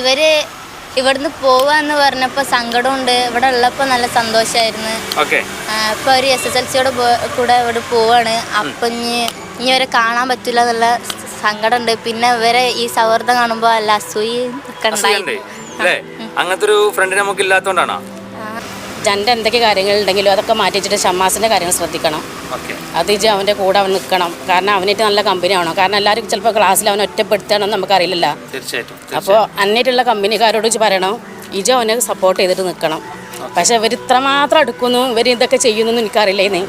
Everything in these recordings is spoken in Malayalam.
ഇവർ ഇവിടുന്ന് പോവാന്ന് പറഞ്ഞപ്പോ സങ്കടമുണ്ട്. ഇവിടെ ഉള്ളപ്പോ നല്ല സന്തോഷമായിരുന്നു ഓക്കെ. ഇപ്പൊ ഒരു എസ് എസ് എൽ സിയോട് കൂടെ ഇവിടെ പോവാണ്. അപ്പൊ ഇനി ഇനി ഇവരെ കാണാൻ പറ്റില്ല എന്നുള്ള സങ്കടമുണ്ട്. പിന്നെ ഇവരെ ഈ സൗഹൃദം കാണുമ്പോ അല്ല അസൂയി അങ്ങനത്തെ ഒരു ഫ്രണ്ട് നമുക്ക് ഇല്ലാത്തോണ്ടാണോ? ജന്റെ എന്തൊക്കെ കാര്യങ്ങളുണ്ടെങ്കിലും അതൊക്കെ മാറ്റി വെച്ചിട്ട് ഷമ്മാസിന്റെ കാര്യങ്ങൾ ശ്രദ്ധിക്കണം. അവന്റെ അവന്റെ കൂടെ അവൻ നിൽക്കണം. കാരണം അവനായിട്ട് നല്ല കമ്പനി ആവണം. കാരണം എല്ലാവരും ചിലപ്പോൾ ക്ലാസ്സിൽ അവൻ ഒറ്റപ്പെടുത്തണമെന്ന് നമുക്കറിയില്ല തീർച്ചയായിട്ടും അപ്പോൾ അന്നേറ്റുള്ള കമ്പനിക്കാരോട് വെച്ച് പറയണം. ഇജ അവനെ സപ്പോർട്ട് ചെയ്തിട്ട് നിൽക്കണം. പക്ഷെ ഇവർ ഇത്രമാത്രം അടുക്കുന്നു ഇവർ ഇതൊക്കെ ചെയ്യുന്നു എനിക്കറിയില്ലേന്നേ.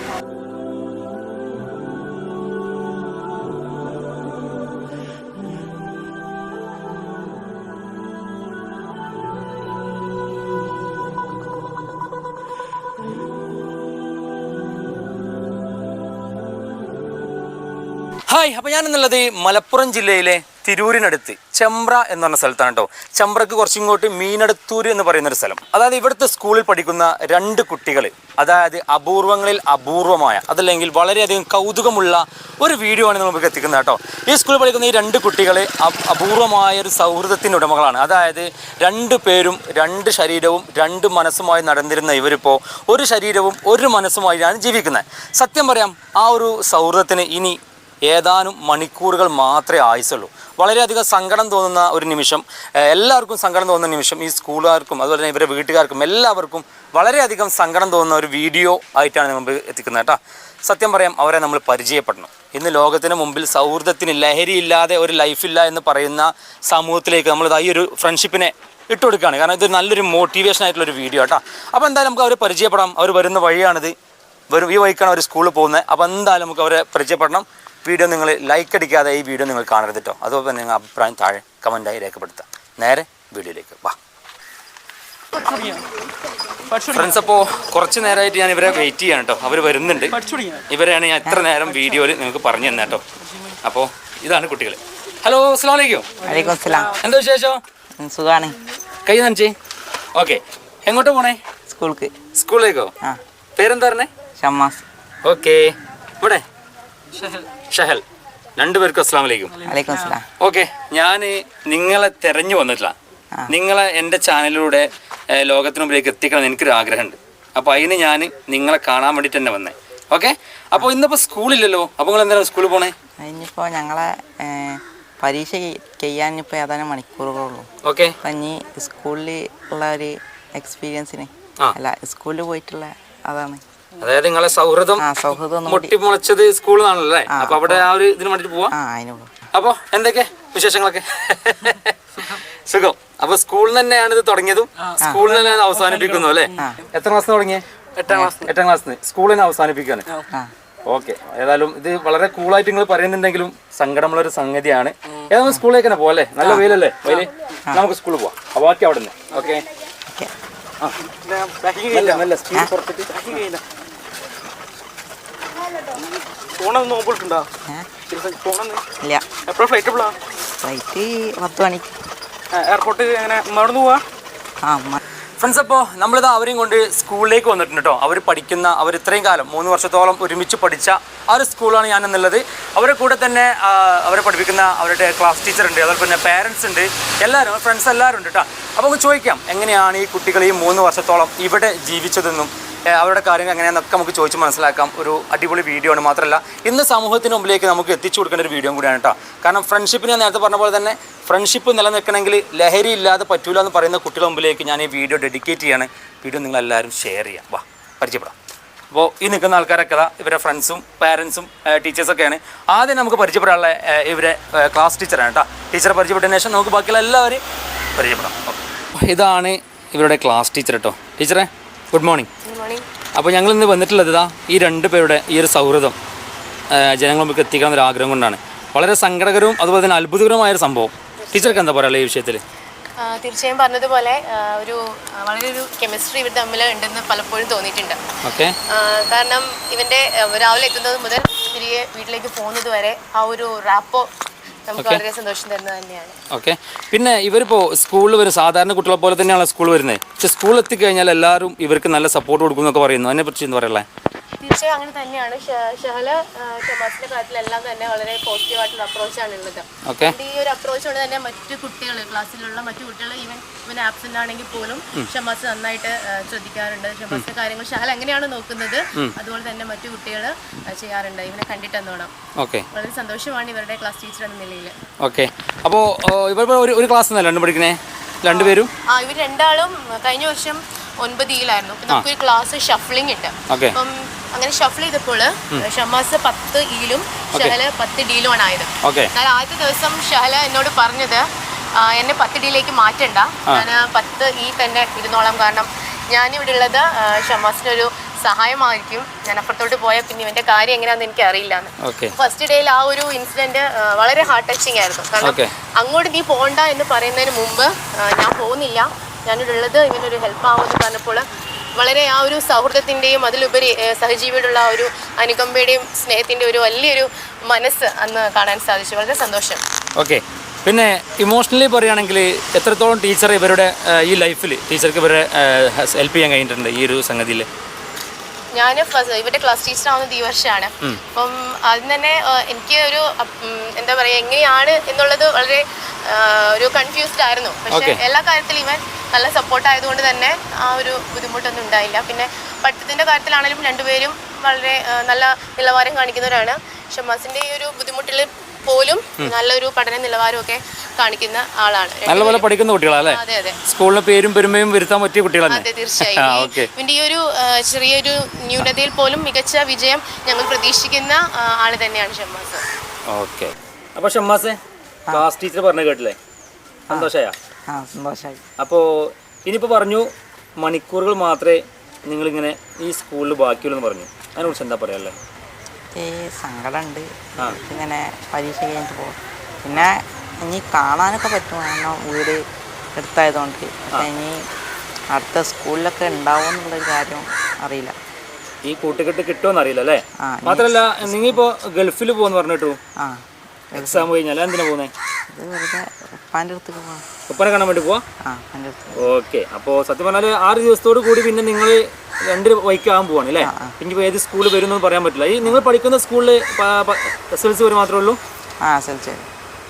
ഹായ് അപ്പോൾ ഞാൻ എന്നുള്ളത് മലപ്പുറം ജില്ലയിലെ തിരൂരിനടുത്ത് ചെമ്പ്ര എന്ന് പറഞ്ഞ സ്ഥലത്താണ് കേട്ടോ ചെമ്പ്രക്ക് കുറച്ചിങ്ങോട്ട് മീനടത്തൂർ എന്ന് പറയുന്ന ഒരു സ്ഥലം. അതായത് ഇവിടുത്തെ സ്കൂളിൽ പഠിക്കുന്ന രണ്ട് കുട്ടികൾ അതായത് അപൂർവങ്ങളിൽ അപൂർവമായ അതല്ലെങ്കിൽ വളരെയധികം കൗതുകമുള്ള ഒരു വീഡിയോ ആണ് നമുക്ക് എത്തിക്കുന്നത് കേട്ടോ ഈ സ്കൂളിൽ പഠിക്കുന്ന ഈ രണ്ട് കുട്ടികൾ അപൂർവമായ ഒരു സൗഹൃദത്തിന്റെ ഉടമകളാണ്. അതായത് രണ്ട് പേരും രണ്ട് ശരീരവും രണ്ട് മനസ്സുമായി നടന്നിരുന്ന ഇവരിപ്പോൾ ഒരു ശരീരവും ഒരു മനസ്സുമായിട്ടാണ് ജീവിക്കുന്നത്. സത്യം പറയാം ആ ഒരു സൗഹൃദത്തിന് ഇനി ഏതാനും മണിക്കൂറുകൾ മാത്രമേ ആയുസുള്ളൂ. വളരെയധികം സങ്കടം തോന്നുന്ന ഒരു നിമിഷം എല്ലാവർക്കും സങ്കടം തോന്നുന്ന നിമിഷം ഈ സ്കൂളുകാർക്കും അതുപോലെ തന്നെ ഇവരുടെ വീട്ടുകാർക്കും എല്ലാവർക്കും വളരെയധികം സങ്കടം തോന്നുന്ന ഒരു വീഡിയോ ആയിട്ടാണ് നമ്മൾ എത്തിക്കുന്നത് കേട്ടോ. സത്യം പറയാം അവരെ നമ്മൾ പരിചയപ്പെടണം. ഇന്ന് ലോകത്തിന് മുമ്പിൽ സൗഹൃദത്തിന് ലഹരിയില്ലാതെ ഒരു ലൈഫില്ല എന്ന് പറയുന്ന സമൂഹത്തിലേക്ക് നമ്മൾ ഈ ഒരു ഫ്രണ്ട്ഷിപ്പിനെ ഇട്ടുകൊടുക്കുകയാണ്. കാരണം ഇത് നല്ലൊരു മോട്ടിവേഷൻ ആയിട്ടുള്ള ഒരു വീഡിയോ കേട്ടോ. അപ്പോൾ എന്തായാലും നമുക്ക് അവരെ പരിചയപ്പെടാം. അവർ വരുന്ന വഴിയാണിത്. വരും ഈ വഴിക്കാണ് അവർ സ്കൂളിൽ പോകുന്നത്. അപ്പോൾ എന്തായാലും നമുക്ക് അവരെ പരിചയപ്പെടണം. വീഡിയോ നിങ്ങൾ ലൈക്ക് അടിക്കാതെ ഈ വീഡിയോ നിങ്ങൾ കാണരുത് കേട്ടോ അതുപോലെ തന്നെ നിങ്ങൾ അഭിപ്രായം താഴെ കമന്റായി രേഖപ്പെടുത്താം നേരെ വീഡിയോയിലേക്ക് വാ. ഫ്രണ്ട്സ് അപ്പോൾ കുറച്ച് നേരമായിട്ട് ഞാൻ ഇവരെ വെയിറ്റ് ചെയ്യാണ് കേട്ടോ അവർ വരുന്നുണ്ട്. ഇവരെയാണ് ഞാൻ ഇത്ര നേരം വീഡിയോയിൽ നിങ്ങൾക്ക് പറഞ്ഞു തന്നെ കേട്ടോ അപ്പോൾ ഇതാണ് കുട്ടികൾ ഹലോ അസ്സാം വലൈക്കും വലൈക്കും സ്ലാം എന്താ വിശേഷം? സുഖാണ്. കൈ നനച്ചേ? ഓക്കെ എങ്ങോട്ട് പോണേ? സ്കൂൾക്ക്. സ്കൂളിലേക്കോ? ആ. പേരെന്താ പറഞ്ഞേ? ഷമ്മാസ്. ഓക്കെ ഇവിടെ? ഷഹൽ. രണ്ടുപേർക്കും അസ്സാം വലൈക്കും ഓക്കെ ഞാൻ നിങ്ങളെ തെരഞ്ഞു വന്നിട്ടില്ല. നിങ്ങളെ എന്റെ ചാനലിലൂടെ ലോകത്തിനുമ്പിലേക്ക് എത്തിക്കണം എനിക്കൊരു ആഗ്രഹമുണ്ട്. അപ്പോൾ അതിന് ഞാൻ നിങ്ങളെ കാണാൻ വേണ്ടിയിട്ട് തന്നെ വന്നേ. ഓക്കെ അപ്പോൾ ഇന്നിപ്പോൾ സ്കൂളില്ലല്ലോ. അപ്പോൾ നിങ്ങൾ എന്താണ് സ്കൂളിൽ പോണേ? ഇപ്പോ ഞങ്ങളെ പരീക്ഷ ചെയ്യാൻ ഇപ്പോൾ ഏതാനും മണിക്കൂറുകളുള്ളൂ ഓക്കെ. അപ്പം ഇനി സ്കൂളിൽ ഉള്ള ഒരു എക്സ്പീരിയൻസിന് അല്ല സ്കൂളിൽ പോയിട്ടുള്ള അതാണ്. അതായത് നിങ്ങളെ സൗഹൃദം മുട്ടിമുളച്ചത് സൗഹൃദം ഒന്നും കൂടി. മുട്ടി മുളച്ചത് സ്കൂളിൽ നിന്നാണല്ലേ അപ്പോൾ അവിടെ ആ. ഒരു ഇതിന് വേണ്ടിട്ട് പോവാം? അപ്പൊ അപ്പോൾ എന്തൊക്കെ വിശേഷങ്ങളൊക്കെ? സുഖം. അപ്പൊ സ്കൂളിൽ തന്നെയാണ് ഇത് തുടങ്ങിയതും സ്കൂളിൽ തന്നെയാണ് അവസാനിപ്പിക്കുന്നു അല്ലേ? എത്ര മാസം തുടങ്ങിയേ? എട്ടാം ക്ലാസ്. എട്ടാം ക്ലാസ്. സ്കൂളിൽ അവസാനിപ്പിക്കാണ് ഓക്കെ. ഏതായാലും ഇത് വളരെ കൂളായിട്ട് നിങ്ങൾ പറയുന്നുണ്ടെങ്കിലും സങ്കടമുള്ള ഒരു സംഗതിയാണ്. ഏതായാലും സ്കൂളിലേക്ക് തന്നെ പോലെ നല്ല വെയിലല്ലേ? വെയിൽ? നമുക്ക് സ്കൂളിൽ പോവാം. അപ്പൊ ബാക്കി അവിടെ നിന്ന് ഓക്കെ. നല്ല സ്പീഡ് ഫോണൊന്നും നോമ്പിട്ടുണ്ടോ ഇല്ല. എപ്പോഴും ഫ്ലൈറ്റ് എപ്പോഴാ ഫ്ലൈറ്റ് പത്ത് മണിക്ക് എയർപോർട്ട് എങ്ങനെ പോവാ? ആ അമ്മ ഫ്രണ്ട്സ് അപ്പോൾ നമ്മളിത് അവരെയും കൊണ്ട് സ്കൂളിലേക്ക് വന്നിട്ടുണ്ട് കേട്ടോ അവർ പഠിക്കുന്ന അവർ ഇത്രയും കാലം മൂന്ന് വർഷത്തോളം ഒരുമിച്ച് പഠിച്ച ആ ഒരു സ്കൂളാണ് ഞാൻ എന്നുള്ളത് അവരെ കൂടെ തന്നെ അവരെ പഠിപ്പിക്കുന്ന അവരുടെ ക്ലാസ് ടീച്ചർ ഉണ്ട് അതുപോലെ തന്നെ പാരൻസ് ഉണ്ട്. എല്ലാവരും ഫ്രണ്ട്സ് എല്ലാവരും ഉണ്ട് കേട്ടോ അപ്പോൾ നമുക്ക് ചോദിക്കാം എങ്ങനെയാണ് ഈ കുട്ടികൾ ഈ മൂന്ന് വർഷത്തോളം ഇവിടെ ജീവിച്ചതെന്നും അവരുടെ കാര്യങ്ങൾ എങ്ങനെയാണെന്നൊക്കെ നമുക്ക് ചോദിച്ച് മനസ്സിലാക്കാം. ഒരു അടിപൊളി വീഡിയോ ആണ്. മാത്രമല്ല ഇന്ന് സമൂഹത്തിന് മുമ്പിലേക്ക് നമുക്ക് എത്തിച്ചു കൊടുക്കേണ്ട ഒരു വീഡിയോ കൂടിയാണ് കേട്ടോ കാരണം ഫ്രണ്ട്ഷിപ്പിന് ഞാൻ നേരത്തെ പറഞ്ഞ പോലെ തന്നെ ഫ്രണ്ട്ഷിപ്പ് നിലനിൽക്കണമെങ്കിൽ ലഹരി ഇല്ലാതെ പറ്റൂല എന്ന് പറയുന്ന കുട്ടികളുടെ മുമ്പിലേക്ക് ഞാൻ ഈ വീഡിയോ ഡെഡിക്കേറ്റ് ചെയ്യാണ്. വീഡിയോ നിങ്ങൾ എല്ലാവരും ഷെയർ ചെയ്യാം വാ പരിചയപ്പെടാം. അപ്പോൾ ഈ നിൽക്കുന്ന ആൾക്കാരൊക്കെ ഇവരെ ഫ്രണ്ട്സും പാരൻസും ടീച്ചേഴ്സൊക്കെയാണ് ആദ്യം നമുക്ക് പരിചയപ്പെടാനുള്ള ഇവരെ ക്ലാസ് ടീച്ചറാണ് കേട്ടോ ടീച്ചറെ പരിചയപ്പെട്ടതിന് ശേഷം നമുക്ക് ബാക്കിയുള്ള എല്ലാവരും പരിചയപ്പെടാം. ഇതാണ് ഇവരുടെ ക്ലാസ് ടീച്ചർ കേട്ടോ ടീച്ചറെ ഗുഡ് മോർണിംഗ് അപ്പോൾ ഞങ്ങൾ ഇന്ന് വന്നിട്ടുള്ളത് ഇതാ ഈ രണ്ട് പേരുടെ ഈ ഒരു സൗഹൃദം ജനങ്ങൾ നമുക്ക് എത്തിക്കണം എന്നൊരു ആഗ്രഹം കൊണ്ടാണ്. വളരെ സങ്കടകരവും അതുപോലെ തന്നെ അത്ഭുതകരമായ ഒരു സംഭവം. ടീച്ചർക്ക് എന്താ പറയുക ഈ വിഷയത്തിൽ തീർച്ചയായും പറഞ്ഞതുപോലെ ഒരു വളരെ ഒരു കെമിസ്ട്രി ഇവർ തമ്മിൽ ഉണ്ടെന്ന് പലപ്പോഴും തോന്നിയിട്ടുണ്ട്. ഓക്കെ. കാരണം ഇവന്റെ രാവിലെ എത്തുന്നത് മുതൽ തിരികെ വീട്ടിലേക്ക് പോകുന്നത് വരെ ആ ഒരു റാപ്പോ നമുക്ക് വളരെ സന്തോഷം തരുന്നത് തന്നെയാണ്. ഓക്കെ പിന്നെ ഇവരിപ്പോൾ സ്കൂളിൽ വരും സാധാരണ കുട്ടികളെ പോലെ തന്നെയാണ് സ്കൂൾ വരുന്നത് പക്ഷെ സ്കൂളിൽ എത്തിക്കഴിഞ്ഞാൽ എല്ലാവരും ഇവർക്ക് നല്ല സപ്പോർട്ട് കൊടുക്കും എന്നൊക്കെ പറയുന്നു. അതിനെക്കുറിച്ച് എന്താ പറയല്ലേ തീർച്ചയായും അങ്ങനെ തന്നെയാണ്. ഷഹല ഷമാസിന്റെ കാര്യത്തിലെല്ലാം തന്നെ വളരെ പോസിറ്റീവ് ആയിട്ടുള്ള അപ്രോച്ചാണ് ഉള്ളത്. ഈ ഒരു അപ്രോച്ച് കൊണ്ട് തന്നെ മറ്റു കുട്ടികൾ ക്ലാസ്സിലുള്ള മറ്റു കുട്ടികൾ ഈവൻ ഇവൻ ആബ്സെന്റ് ആണെങ്കിൽ പോലും ഷമാസ് നന്നായിട്ട് ശ്രദ്ധിക്കാറുണ്ട്. ഷമാസിന്റെ കാര്യങ്ങൾ ഷഹല എങ്ങനെയാണ് നോക്കുന്നത്. അതുപോലെ തന്നെ മറ്റു കുട്ടികൾ ചെയ്യാറുണ്ട്. ഇവനെ കണ്ടിട്ടെന്നോണം വളരെ സന്തോഷമാണ് ഇവരുടെ ക്ലാസ് ടീച്ചർ എന്ന നിലയിൽ ഓക്കെ അപ്പോൾ ഇവർ ഒരു ക്ലാസ് രണ്ടും പഠിക്കണേ? രണ്ടുപേരും? ആ ഇവർ രണ്ടാളും കഴിഞ്ഞ വർഷം ഒൻപതിയിലായിരുന്നു അപ്പൊ നമുക്കൊരു ക്ലാസ് ഷഫ്ലിംഗ് ഉണ്ട്. അപ്പം അങ്ങനെ ഷഫിൾ ചെയ്തപ്പോൾ ഷമാസ് പത്ത് ഇയിലും ഷഹല പത്ത് ഡിയിലുമാണ് ആയത്. ഓക്കെ. എന്നാൽ ആദ്യത്തെ ദിവസം ഷഹല എന്നോട് പറഞ്ഞത് എന്നെ പത്ത് ഡിയിലേക്ക് മാറ്റണ്ട. ഞാൻ പത്ത് ഈ തന്നെ ഇരുന്നോളാം. കാരണം ഞാനിവിടെ ഉള്ളത് ഷമാസിനൊരു ഷമാസിന് ഒരു സഹായമായിരിക്കും. ഞാൻ അപ്പുറത്തോട്ട് പോയാൽ പിന്നെ ഇവന്റെ കാര്യം എങ്ങനെയാണെന്ന് എനിക്ക് അറിയില്ല ഓക്കെ. ഫസ്റ്റ് ഡേയിൽ ആ ഒരു ഇൻസിഡന്റ് വളരെ ഹാർട്ട് ടച്ചിങ് ആയിരുന്നു. കാരണം അങ്ങോട്ട് നീ പോണ്ട എന്ന് പറയുന്നതിന് മുമ്പ് ഞാൻ പോകുന്നില്ല. ഞാനിവിടെ ഉള്ളത് ഇവനൊരു ഹെൽപ്പ് ആവുമെന്ന് പറഞ്ഞപ്പോൾ വളരെ ആ ഒരു സൗഹൃദത്തിന്റെയും അതിലുപരി സഹജീവിയുടെ ആ ഒരു അനുകമ്പയുടെയും സ്നേഹത്തിന്റെ ഒരു വലിയൊരു മനസ്സ് അന്ന് കാണാൻ സാധിച്ചു. വളരെ സന്തോഷം. ഓക്കെ. പിന്നെ ഇമോഷണലി പറയുകയാണെങ്കിൽ എത്രത്തോളം ടീച്ചർ ഇവരുടെ ഈ ലൈഫിൽ ടീച്ചർക്ക് ഇവരെ ഹെൽപ്പ് ചെയ്യാൻ കഴിഞ്ഞിട്ടുണ്ട് ഈ ഒരു സംഗതിയിൽ? ഞാൻ ഫസ്റ്റ് ഇവരുടെ ക്ലാസ് ടീച്ചർ ആവുന്നത് ഈ വർഷമാണ്. അപ്പം അതിന് തന്നെ എനിക്ക് ഒരു എന്താ പറയുക എങ്ങനെയാണ് എന്നുള്ളത് വളരെ ഒരു കൺഫ്യൂസ്ഡ് ആയിരുന്നു. പക്ഷെ എല്ലാ കാര്യത്തിലും ഇവൻ നല്ല സപ്പോർട്ട് ആയതുകൊണ്ട് തന്നെ ആ ഒരു ബുദ്ധിമുട്ടൊന്നും ഉണ്ടായില്ല. പിന്നെ പഠിത്തത്തിന്റെ കാര്യത്തിലാണെങ്കിലും രണ്ടുപേരും വളരെ നല്ല നിലവാരം കാണിക്കുന്നവരാണ്. ഷമാസിന്റെ ഈ ഒരു ബുദ്ധിമുട്ടിൽ പോലും നല്ലൊരു പഠന നിലവാരം ഒക്കെ കാണിക്കുന്ന ആളാണ്. നല്ലപോലെ പഠിക്കുന്ന കുട്ടികളാണ് അതെ അതെ. സ്കൂളിന് പേരും പെരുമയും വരുത്താൻ പറ്റിയ കുട്ടികളാണ് അതെ തീർച്ചയായും. ഇവന്റെ ഈ ഒരു ചെറിയൊരു ന്യൂനതയിൽ പോലും മികച്ച വിജയം ഞങ്ങൾ പ്രതീക്ഷിക്കുന്ന ആൾ തന്നെയാണ് ഷമ്മാസ് ഓക്കെ. അപ്പോൾ ഷമ്മാസെ ക്ലാസ് ടീച്ചർ പറഞ്ഞു കേട്ടില്ലേ? സന്തോഷായ? സന്തോഷായി. അപ്പോ അപ്പോൾ ഇനിയിപ്പോൾ പറഞ്ഞു മണിക്കൂറുകൾ മാത്രമേ നിങ്ങളിങ്ങനെ ഈ സ്കൂളിൽ ബാക്കിയുള്ളൂ എന്ന് പറഞ്ഞു അതിനെക്കുറിച്ച് എന്താ പറയാല്ലേ ഈ സങ്കടമുണ്ട്. ഇങ്ങനെ പരീക്ഷ കഴിഞ്ഞിട്ട് പോകും പിന്നെ ഇനി കാണാനൊക്കെ പറ്റും. കാരണം വീട് എടുത്തായതുകൊണ്ട്. പക്ഷേ ഇനി അടുത്ത സ്കൂളിലൊക്കെ ഉണ്ടാവും എന്നുള്ളൊരു കാര്യം അറിയില്ല. ഈ കൂട്ടുകെട്ട് കിട്ടുമെന്ന് അറിയില്ല അല്ലേ മാത്രല്ല നീ ഇപ്പോ ഗൾഫിൽ പോകുന്നു പറഞ്ഞിട്ടു? ആ. എക്സാം കഴിഞ്ഞാൽ എന്തിനാ പോകുന്നത് ഇത് വെറുതെ ഉപ്പാന്റെ അടുത്തേക്ക് പോകാം ഉപ്പനെ കാണാൻ വേണ്ടി പോവാ? ആ ഉപ്പാന്റെ അടുത്ത്. ഓക്കെ. അപ്പോൾ സത്യം പറഞ്ഞാൽ ആറ് ദിവസത്തോട് കൂടി പിന്നെ നിങ്ങൾ രണ്ട് വൈക്കാകാൻ പോവാണ് അല്ലേ? ഇനിയിപ്പോൾ ഏത് സ്കൂളിൽ എന്നൊന്നും പറയാൻ പറ്റില്ല. ഈ നിങ്ങൾ പഠിക്കുന്ന സ്കൂളിൽ എസ് എൽ സി വരെ മാത്രമേ ഉള്ളൂ? ആ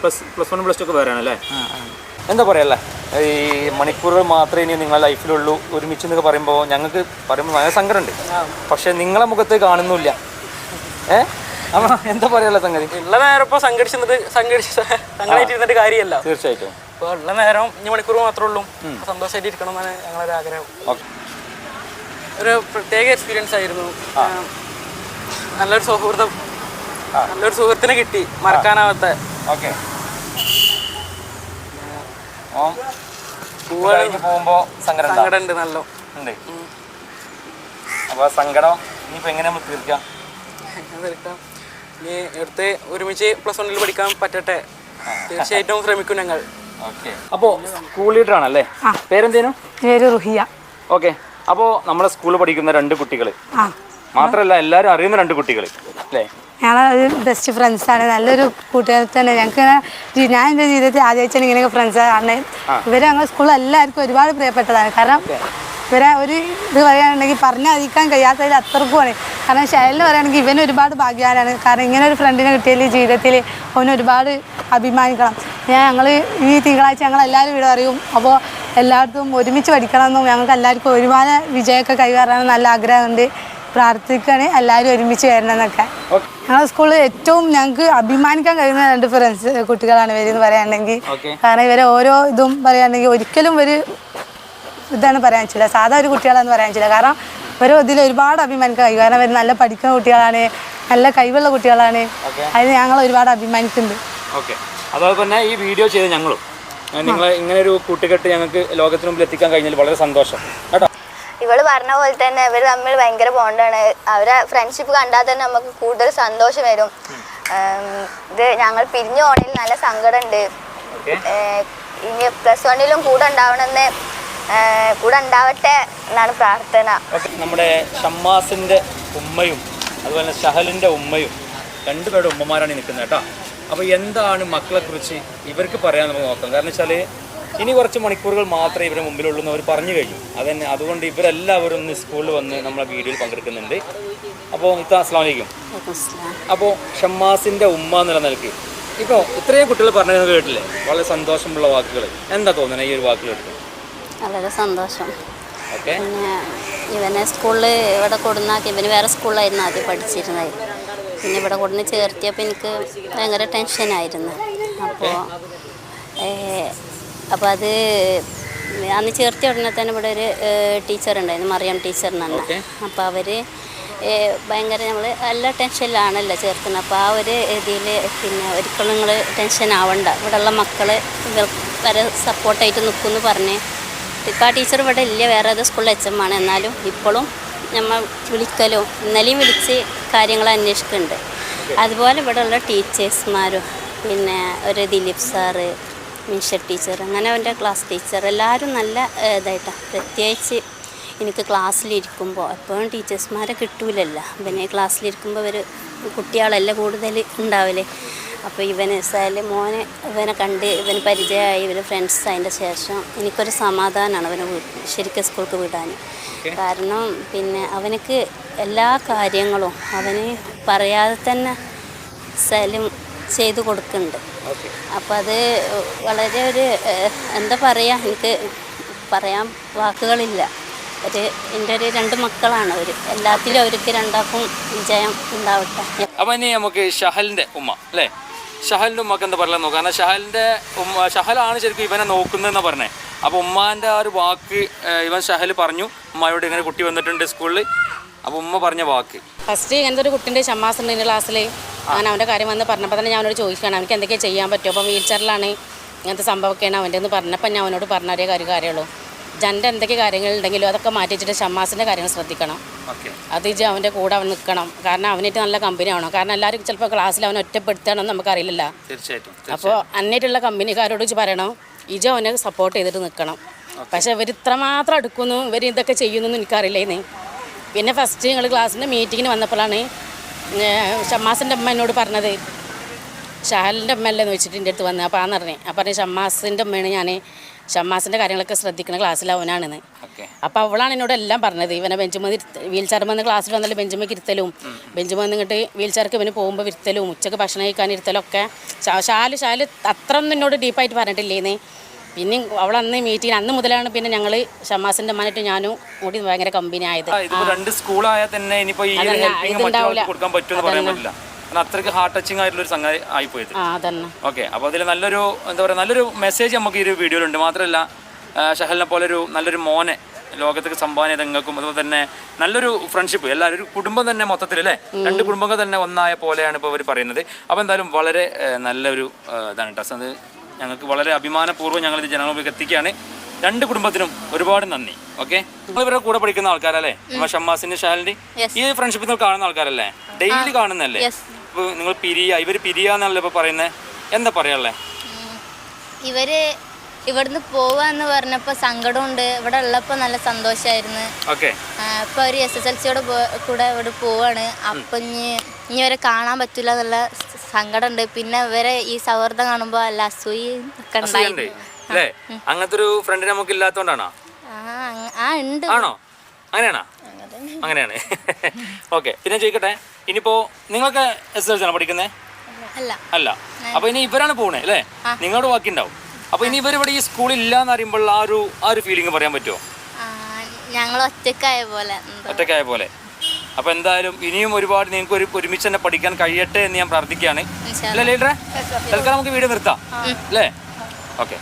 plus plus one plus two ഒക്കെ വരാണല്ലേ ആ എന്താ പറയല്ലേ? ഈ മണിക്കൂറുകൾ മാത്രമേ ഇനി നിങ്ങളുടെ ലൈഫിലുള്ളൂ ഒരുമിച്ച് എന്നൊക്കെ പറയുമ്പോൾ ഞങ്ങൾക്ക് പറയുമ്പോൾ ഭയങ്കര സങ്കടമുണ്ട്. പക്ഷെ നിങ്ങളെ മുഖത്ത് കാണുന്നില്ല ഏ? അപ്പൊ എന്താ പറയല്ല സംഗതി? ഉള്ള നേരം ഇപ്പൊ സംഘടിച്ചിരുന്നിട്ട് സംഘടിച്ച് സംഘടിച്ചിരുന്നിട്ട് കാര്യമല്ല. തീർച്ചയായിട്ടും. ഇപ്പോൾ ഉള്ള നേരം ഇനി മണിക്കൂർ മാത്രമേ ഉള്ളൂ. സന്തോഷമായിട്ട് ഇരിക്കണം എന്നാണ് ഞങ്ങളൊരു ആഗ്രഹം. ഒരു പ്രത്യേക എക്സ്പീരിയൻസ് ആയിരുന്നു. നല്ലൊരു സൗഹൃദം നല്ലൊരു സുഹൃത്തിനെ കിട്ടി. മറക്കാനാവാത്ത. ഓക്കെ. പോകുമ്പോ സങ്കടം. സങ്കടമുണ്ട് നല്ല. അപ്പൊ സങ്കടം ഇനിയിപ്പോ എങ്ങനെ നമ്മൾ തീർക്കാം? തീർക്കാം? ഇനി എടുത്ത് ഒരുമിച്ച് പ്ലസ് വണ്ണിൽ പഠിക്കാൻ പറ്റട്ടെ? തീർച്ചയായിട്ടും ശ്രമിക്കും ഞങ്ങൾ. അപ്പോ സ്കൂൾ ലീഡർ ആണല്ലേ? പേരെന്തേനു? പേര് റുഹിയ. ഓക്കെ. അപ്പോ നമ്മളെ സ്കൂളിൽ പഠിക്കുന്ന രണ്ട് കുട്ടികൾ മാത്രല്ല എല്ലാരും എല്ലാവരും അറിയുന്ന രണ്ട് കുട്ടികൾ അല്ലേ? ഞങ്ങളൊരു ബെസ്റ്റ് ഫ്രണ്ട്സാണ് നല്ലൊരു കൂട്ടുകാരി തന്നെ. ഞങ്ങൾക്ക് ഞാൻ എന്റെ ജീവിതത്തിൽ ആദ്യമായിട്ടാണ് ഇങ്ങനെയൊക്കെ ഫ്രണ്ട്സ് കാരണം ഇവരെ ഞങ്ങളുടെ സ്കൂളിൽ എല്ലാവർക്കും ഒരുപാട് പ്രിയപ്പെട്ടതാണ്. കാരണം ഇവരെ ഒരു ഇത് പറയുകയാണെങ്കിൽ പറഞ്ഞറിയിക്കാൻ കഴിയാത്തതിൽ അത്രക്കുമാണ് കാരണം ശൈലിൽ പറയുകയാണെങ്കിൽ ഇവന് ഒരുപാട് ഭാഗ്യവാനാണ്. കാരണം ഇങ്ങനെ ഒരു ഫ്രണ്ടിനെ കിട്ടിയതിൽ ജീവിതത്തിൽ അവന് ഒരുപാട് അഭിമാനിക്കണം. ഞാൻ ഞങ്ങൾ ഈ തിങ്കളാഴ്ച ഞങ്ങൾ എല്ലാവരും ഇവിടെ അറിയും അപ്പോൾ എല്ലായിടത്തും ഒരുമിച്ച് പഠിക്കണമെന്നും ഞങ്ങൾക്ക് എല്ലാവർക്കും ഒരുപാട് വിജയമൊക്കെ കൈകാറാനും നല്ല ആഗ്രഹമുണ്ട്. പ്രാർത്ഥിക്കുകയാണ് എല്ലാവരും ഒരുമിച്ച് വരണം എന്നൊക്കെ ഞങ്ങളുടെ സ്കൂളിൽ ഏറ്റവും ഞങ്ങൾക്ക് അഭിമാനിക്കാൻ കഴിയുന്ന രണ്ട് ഫ്രണ്ട്സ് കുട്ടികളാണ് ഇവരെന്ന് പറയുകയാണെങ്കിൽ. കാരണം ഇവരെ ഓരോ ഇതും പറയുകയാണെങ്കിൽ ഒരിക്കലും ഒരു ഇതാണ് പറയാൻ പറ്റില്ല സാധാ ഒരു കുട്ടികളാന്ന് പറയാൻ പറ്റില്ല കാരണം ഇവരെ ഇതിൽ ഒരുപാട് അഭിമാനിക്കാൻ കഴിയും. കാരണം അവർ നല്ല പഠിക്കുന്ന കുട്ടികളാണ് നല്ല കഴിവുള്ള കുട്ടികളാണ്. അതിന് ഞങ്ങൾ ഒരുപാട് അഭിമാനിക്കുന്നുണ്ട്. ഓക്കെ. അതുപോലെ തന്നെ ഈ വീഡിയോ ചെയ്ത് ഞങ്ങളും നിങ്ങൾ ഇങ്ങനെ ഒരു കൂട്ടുകെട്ട് ഞങ്ങൾക്ക് ലോകത്തിന് മുമ്പിൽ എത്തിക്കാൻ കഴിഞ്ഞാൽ വളരെ സന്തോഷം. കേട്ടോ? ഇവൾ പറഞ്ഞ പോലെ തന്നെ ഇവർ തമ്മിൽ ഭയങ്കര ബോണ്ടാണ് അവരെ ഫ്രണ്ട്ഷിപ്പ് കണ്ടാൽ തന്നെ നമുക്ക് കൂടുതൽ സന്തോഷം വരും. ഇത് ഞങ്ങൾ പിരിഞ്ഞു പോണതിൽ നല്ല സങ്കടമുണ്ട്. ഇനി പ്ലസ് വണ്ണിലും കൂടെ ഉണ്ടാവണമെന്ന് കൂടെ ഉണ്ടാവട്ടെ എന്നാണ് പ്രാർത്ഥന. നമ്മുടെ ഷമ്മാസിന്റെ ഉമ്മയും അതുപോലെ ഷഹലിന്റെ ഉമ്മയും രണ്ടുപേരുടെ ഉമ്മമാരാണ് നിൽക്കുന്നത് കേട്ടോ. അപ്പോൾ എന്താണ് മക്കളെ കുറിച്ച് ഇവർക്ക് പറയാൻ നമുക്ക് നോക്കാം. കാരണം വെച്ചാൽ ഇനി കുറച്ച് മണിക്കൂറുകൾ മാത്രമേ ഇവരുടെ മുമ്പിലുള്ളൂ എന്ന് അവർ പറഞ്ഞു കഴിഞ്ഞു. അതന്നെ അതുകൊണ്ട് ഇവരെല്ലാവരും ഇന്ന് സ്കൂളിൽ വന്ന് നമ്മളെ വീഡിയോയിൽ പങ്കെടുക്കുന്നുണ്ട്. അപ്പോൾ ഇത്ത അസ്ലാം വലൈക്കും അപ്പോൾ ഷമ്മാസിന്റെ ഉമ്മ എന്നുള്ള നിലയ്ക്ക് ഇപ്പോൾ ഇത്രയും കുട്ടികൾ പറഞ്ഞു കേട്ടില്ലേ? വളരെ സന്തോഷമുള്ള വാക്കുകൾ. എന്താ തോന്നുന്നത് ഈ ഒരു വാക്കുകൾ കേട്ടിട്ട്? വളരെ സന്തോഷം. പിന്നെ ഇവനെ സ്കൂളിൽ ഇവിടെ കൊടുന്നാക്കി ഇവന് വേറെ സ്കൂളിലായിരുന്നു ആദ്യം പഠിച്ചിരുന്നത്. പിന്നെ ഇവിടെ കൊടുന്ന് ചേർത്തിയപ്പോൾ എനിക്ക് ഭയങ്കര ടെൻഷനായിരുന്നു അപ്പോൾ അപ്പോൾ അത് അന്ന് ചേർത്തിയ ഉടനെ തന്നെ ഇവിടെ ഒരു ടീച്ചർ ഉണ്ടായിരുന്നു മറിയം ടീച്ചർ എന്നാണ്. അപ്പോൾ അവർ ഭയങ്കര നമ്മൾ എല്ലാ ടെൻഷനിലാണല്ലോ ചേർക്കുന്നത് അപ്പോൾ ആ ഒരു ഇതിൽ പിന്നെ ഒരിക്കലും നിങ്ങൾ ടെൻഷൻ ആവണ്ട. ഇവിടെയുള്ള മക്കൾ വരെ സപ്പോർട്ടായിട്ട് നിൽക്കുമെന്ന് പറഞ്ഞ് ആ ടീച്ചർ ഇവിടെ ഇല്ല വേറെ ഏത് സ്കൂളിൽ എച്ച് എം ആണ്. എന്നാലും ഇപ്പോഴും നമ്മൾ വിളിക്കലോ ഇന്നലെയും വിളിച്ച് കാര്യങ്ങൾ അന്വേഷിക്കുന്നുണ്ട്. അതുപോലെ ഇവിടെയുള്ള ടീച്ചേഴ്സ്മാരും പിന്നെ ഒരു ദിലീപ് സാറ് മിഷ ടീച്ചർ അങ്ങനെ അവന്റെ ക്ലാസ് ടീച്ചർ എല്ലാവരും നല്ല ഇതായിട്ടാണ് പ്രത്യേകിച്ച് എനിക്ക് ക്ലാസ്സിലിരിക്കുമ്പോൾ എപ്പോഴും ടീച്ചേഴ്സ്മാരെ കിട്ടൂലല്ലോ. പിന്നെ ക്ലാസ്സിലിരിക്കുമ്പോൾ ഇവർ കുട്ടികളല്ല കൂടുതൽ ഉണ്ടാവില്ലേ അപ്പോൾ ഇവന് സാലി മോനെ ഇവനെ കണ്ട് ഇവന് പരിചയമായി ഇവർ ഫ്രണ്ട്സ് അതിന്റെ ശേഷം എനിക്കൊരു സമാധാനമാണ് അവനെ ശരിക്കും സ്കൂൾക്ക് വിടാൻ കാരണം പിന്നെ അവനക്ക് എല്ലാ കാര്യങ്ങളും അവന് പറയാതെ തന്നെ സലും ചെയ്തു കൊടുക്കുന്നുണ്ട്. അപ്പോൾ അത് വളരെ ഒരു എന്താ പറയുക എനിക്ക് പറയാൻ വാക്കുകളില്ല. ഒരു എന്റെ ഒരു രണ്ട് മക്കളാണ് അവർ എല്ലാത്തിലും അവർക്ക് രണ്ടാക്കും വിജയം ഉണ്ടാവട്ടെ. അപ്പം ഇനി നമുക്ക് ഷഹലിന്റെ ഉമ്മ അല്ലേ? ഷഹലിന്റെ ഉമ്മക്ക് എന്താ പറയുക നോക്കുക കാരണം ഷഹലിന്റെ ഉമ്മ ഷഹലാണ് ശരിക്കും ഇവനെ നോക്കുന്നതെന്ന് പറഞ്ഞത് അപ്പോൾ ഉമ്മാന്റെ ആ ഒരു വാക്ക് ഇവൻ ഷഹൽ പറഞ്ഞു. ഉമ്മയോട് ഇങ്ങനെ കുട്ടി വന്നിട്ടുണ്ട് സ്കൂളിൽ അപ്പോൾ ഉമ്മ പറഞ്ഞ വാക്ക്. ഫസ്റ്റ് ഇങ്ങനത്തെ ഒരു കുട്ടിന്റെ ഷമ്മാസ് ഉണ്ട് എന്റെ ക്ലാസ്സിൽ അങ്ങനെ അവന്റെ കാര്യം വന്ന് പറഞ്ഞപ്പോൾ തന്നെ ഞാൻ അവനോട് ചോദിക്കുകയാണ് അവനക്ക് എന്തൊക്കെയാണ് ചെയ്യാൻ പറ്റുമോ അപ്പോൾ വീൽ ചെയറിലാണ് ഇങ്ങനത്തെ സംഭവമൊക്കെയാണ് അവന്റെ എന്ന് പറഞ്ഞപ്പോൾ ഞാൻ അവനോട് പറഞ്ഞ ഒരേ കാര്യം കാര്യമുള്ളൂ ജന്റെ എന്തൊക്കെ കാര്യങ്ങളുണ്ടെങ്കിലും അതൊക്കെ മാറ്റി വെച്ചിട്ട് ഷമ്മാസിന്റെ കാര്യങ്ങൾ ശ്രദ്ധിക്കണം. ഓക്കെ. അത് ഇജ്ജ് അവന്റെ കൂടെ അവൻ നിൽക്കണം കാരണം അവനായിട്ട് നല്ല കമ്പനി ആവണം. കാരണം എല്ലാവരും ചിലപ്പോൾ ക്ലാസ്സിൽ അവനെ ഒറ്റപ്പെടുത്തണമെന്ന് നമുക്കറിയില്ലല്ലോ. തീർച്ചയായിട്ടും അപ്പോൾ അന്നായിട്ടുള്ള കമ്പനിക്കാരോട് വെച്ച് പറയണം. ഇജ അവനെ സപ്പോർട്ട് ചെയ്തിട്ട് നിൽക്കണം പക്ഷെ ഇവർ ഇത്രമാത്രം അടുക്കുന്നു. ഇവർ ഇതൊക്കെ ചെയ്യുന്നു എനിക്കറിയില്ലേന്ന്. പിന്നെ ഫസ്റ്റ് ഞങ്ങൾ ക്ലാസ്സിന്റെ മീറ്റിങ്ങിന് വന്നപ്പോഴാണ് ഷമ്മാസിന്റെ അമ്മ എന്നോട് പറഞ്ഞത് ഷാലിന്റെ എന്ന് വെച്ചിട്ട് എന്റെ അടുത്ത് വന്ന്. അപ്പോൾ ആ പറഞ്ഞേ. അപ്പോൾ പറഞ്ഞു ഷമ്മാസിന്റെ അമ്മയാണ് ഞാൻ ഷമ്മാസിന്റെ കാര്യങ്ങളൊക്കെ ശ്രദ്ധിക്കുന്ന ക്ലാസ്സിൽ അവനാണെന്ന്. അപ്പോൾ അവളാണ് എന്നോട് എല്ലാം പറഞ്ഞത്. ഇവനെ ബെഞ്ചുമ വീൽ ചെയർ വന്ന് ക്ലാസ്സിൽ വന്നാലും ബെഞ്ചുമക്ക് ഇരുത്തലും. ബെഞ്ചുമ വന്നിട്ട് വീൽ ചെയർക്ക് ഇവന് പോകുമ്പോൾ ഇരുത്തലും. ഉച്ചയ്ക്ക് ഭക്ഷണം കഴിക്കാൻ ഇരുത്തലൊക്കെ. ഒക്കെ ഷാൽ ഷാൽ അത്ര ഒന്നും എന്നോട് ഡീപ്പായിട്ട് പറഞ്ഞിട്ടില്ലേന്ന്. പിന്നെ അവളന്ന് മീറ്റിംഗ് അന്ന് മുതലാണ് പിന്നെ ഞങ്ങൾ ഷമാസിന്റെ അമ്മാനായിട്ട് ഞാനും കൂടി ഭയങ്കര കമ്പനി ആയത്. രണ്ട് സ്കൂളായാൽ തന്നെ ഇനിയിപ്പോ ഈ അതല്ല, ഹെൽപ്പിംഗ് ഇതുണ്ടാവില്ല. കൊടുക്കാൻ പറ്റുമെന്ന് പറയാൻ പറ്റില്ല. കാരണം അത്രയ്ക്ക് ഹാർട്ട് ടച്ചിങ് ആയിട്ടുള്ള ഒരു സംഗതി ആയിപ്പോയത്. ആ അതന്നെ. ഓക്കെ അപ്പോൾ അതിൽ നല്ലൊരു എന്താ പറയുക നല്ലൊരു മെസ്സേജ് നമുക്ക് ഈ ഒരു വീഡിയോയിലുണ്ട്. മാത്രമല്ല ഷഹലിനെ പോലെ ഒരു നല്ലൊരു മോനെ ലോകത്തേക്ക് സംഭാവന ചെയ്ത നിങ്ങൾക്കും അതുപോലെ തന്നെ നല്ലൊരു ഫ്രണ്ട്ഷിപ്പ് എല്ലാവരും ഒരു കുടുംബം തന്നെ മൊത്തത്തിൽ അല്ലേ? രണ്ട് കുടുംബങ്ങൾ തന്നെ ഒന്നായ പോലെയാണ് ഇപ്പോൾ അവർ പറയുന്നത്. അപ്പോൾ എന്തായാലും വളരെ നല്ലൊരു ഇതാണ് കേട്ടോ അത് ഞങ്ങൾക്ക് വളരെ അഭിമാനപൂർവം ഞങ്ങൾ ഇത് ജനങ്ങളിലേക്ക് എത്തിക്കുകയാണ്. രണ്ട് കുടുംബത്തിനും ഒരുപാട് നന്ദി ഓക്കെ? നിങ്ങൾ ഇവരുടെ കൂടെ പഠിക്കുന്ന ആൾക്കാരല്ലേ? നമ്മുടെ ഷമ്മാസിന്റെ ഷാലിന്റെ ഈ ഫ്രണ്ട്ഷിപ്പിൽ നിങ്ങൾ കാണുന്ന ആൾക്കാരല്ലേ? ഡെയിലി കാണുന്നല്ലേ ഇപ്പൊ നിങ്ങൾ പിരിയ ഇവർ പിരിയാന്നല്ലേ ഇപ്പൊ പറയുന്നത് എന്താ പറയാനുള്ളത് ഇവർ ഇവിടുന്ന് പോവാന്ന് പറഞ്ഞപ്പോൾ സങ്കടമുണ്ട്. ഇവിടെ ഉള്ളപ്പോ നല്ല സന്തോഷായിരുന്നു. ഇപ്പൊ ഒരു എസ് എസ് എൽ സിയോട് കൂടെ ഇവിടെ പോവാണ്. അപ്പൊ ഇനി ഇനി ഇവരെ കാണാൻ പറ്റൂല എന്നുള്ള സങ്കടമുണ്ട്. പിന്നെ ഇവരെ ഈ സൗഹൃദം കാണുമ്പോ അല്ല അസൂയി ഒക്കെ അല്ലേ? അങ്ങനത്തെ ഒരു ഫ്രണ്ട് നമുക്ക് ഇല്ലാത്തോണ്ടാണോ ആണോ? അങ്ങനെയാണോ? അങ്ങനെയാണ്. ഓക്കെ പിന്നെ ചോദിക്കട്ടെ ഇനിയിപ്പോ നിങ്ങൾക്ക് എസ് എൽ സി ആണോ പഠിക്കുന്നത് അല്ല. അപ്പൊ ഇനി ഇവരാണ് പോണേ അല്ലേ? നിങ്ങളുടെ ബാക്കി ഉണ്ടാവും അപ്പൊ ഇനി ഇവർ ഇവിടെ ഈ സ്കൂളിൽ ഇല്ല എന്ന് അറിയുമ്പോൾ ആ ഒരു ആ ഒരു ഫീലിംഗ് പറയാൻ പറ്റുമോ ഞങ്ങൾ ഒറ്റക്കായ പോലെ. ഒറ്റക്കായ പോലെ. അപ്പൊ എന്തായാലും ഇനിയും ഒരുപാട് നിങ്ങൾക്ക് ഒരു ഒരുമിച്ച് തന്നെ പഠിക്കാൻ കഴിയട്ടെ എന്ന് ഞാൻ പ്രാർത്ഥിക്കുകയാണ്. അല്ലേ. ലീഡറെ? തൽക്കാലം നമുക്ക് വീട് നിർത്താം. അല്ലേ? ഓക്കെ.